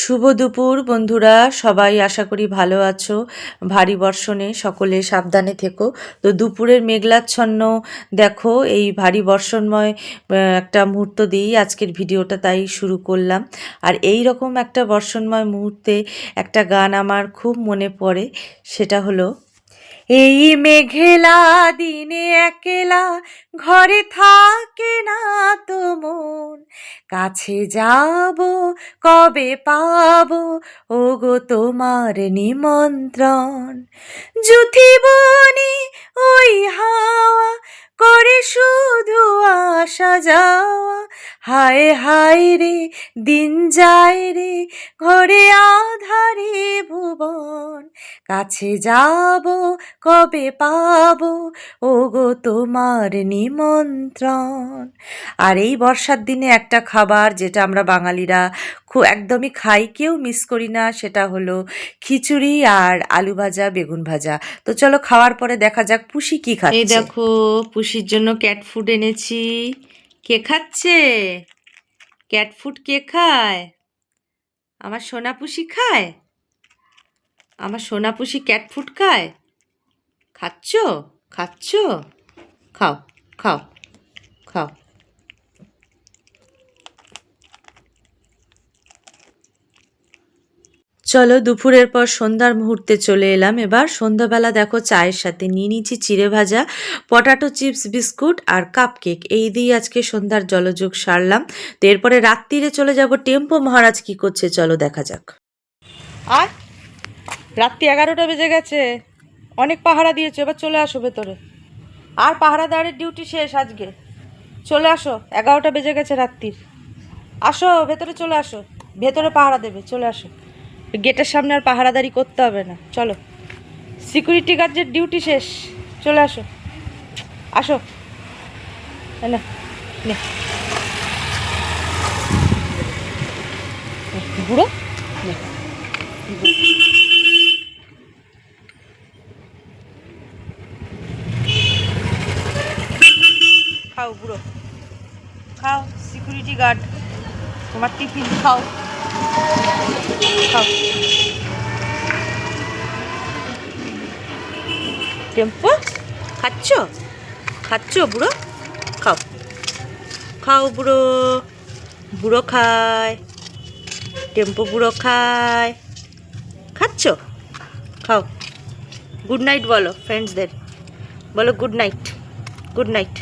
শুভ দুপুর বন্ধুরা, সবাই আশা করি ভালো আছো। ভারী বর্ষণে সকলে সাবধানে থেকো। তো দুপুরের মেঘলাচ্ছন্ন, দেখো, এই ভারী বর্ষণময় একটা মুহূর্ত দিয়েই আজকের ভিডিওটা তাই শুরু করলাম। আর এই রকম একটা বর্ষণময় মুহূর্তে একটা গান আমার খুব মনে পড়ে, সেটা হলো এই মেঘেলা দিনে একলা ঘরে থাকে না তো মন। কাছে যাব, কবে পাবো? ওগো তোমার নিমন্ত্রণ। জুথি বনে ওই হাওয়া করে শুধু আসা যাওয়া হায় হায় রে দিন যায় রে ঘরে আধারে ভুবন। কাছে যাব কবে পাবো ওগো তোমার নিমন্ত্রণ। আর এই বর্ষার দিনে একটা খাবার যেটা আমরা বাঙালিরা খুব একদমই খাই কেউ মিস করি না সেটা হলো খিচুড়ি আর আলু ভাজা বেগুন ভাজা। তো চলো খাওয়ার পরে দেখা যাক পুষি কি খাচ্ছে। এই দেখো পুষির জন্য ক্যাট ফুড এনেছি। কে খাচ্ছে? ক্যাট ফুড কে খায়? আমার সোনা পুষি খায়? আমার সোনা পুষি ক্যাট ফুড খায়? খাচ্ছ? খাচ্ছ? খাও খাও খাও। চলো দুপুরের পর সন্ধ্যার মুহূর্তে চলে এলাম। এবার সন্ধ্যাবেলা দেখো চায়ের সাথে নিয়ে নিয়েছি চিড়ে ভাজা, পটাটো চিপস, বিস্কুট আর কাপ কেক এই দিয়ে আজকে সন্ধ্যার জলযোগ সারলাম। তো এরপরে রাত্রিরে চলে যাব। টেম্পো মহারাজ কি করছে চলো দেখা যাক। আর রাত্রি এগারোটা বেজে গেছে। অনেক পাহারা দিয়েছে, এবার চলে আসো ভেতরে। আর পাহারাদারের ডিউটি শেষ আজকে। চলে আসো, এগারোটা বেজে গেছে রাত্রির। আসো, ভেতরে চলে আসো। ভেতরে পাহারা দেবে, চলে আসো। গেটের সামনে আর পাহারাদারি করতে হবে না। চলো। সিকিউরিটি গার্ডের ডিউটি শেষ। চলে আসো। আসো। নে। বুড়ো। খাও বুড়ো। খাও সিকিউরিটি গার্ড তোমার টিফিন খাও। টেম্পো, খাচ্ছ? খাচ্ছ বুড়ো? খাও। খাও বুড়ো। বুড়ো খায়। টেম্পো বুড়ো খায়। খাচ্ছ? খাও। গুড নাইট বলো ফ্রেন্ডসদের বলো গুড নাইট গুড নাইট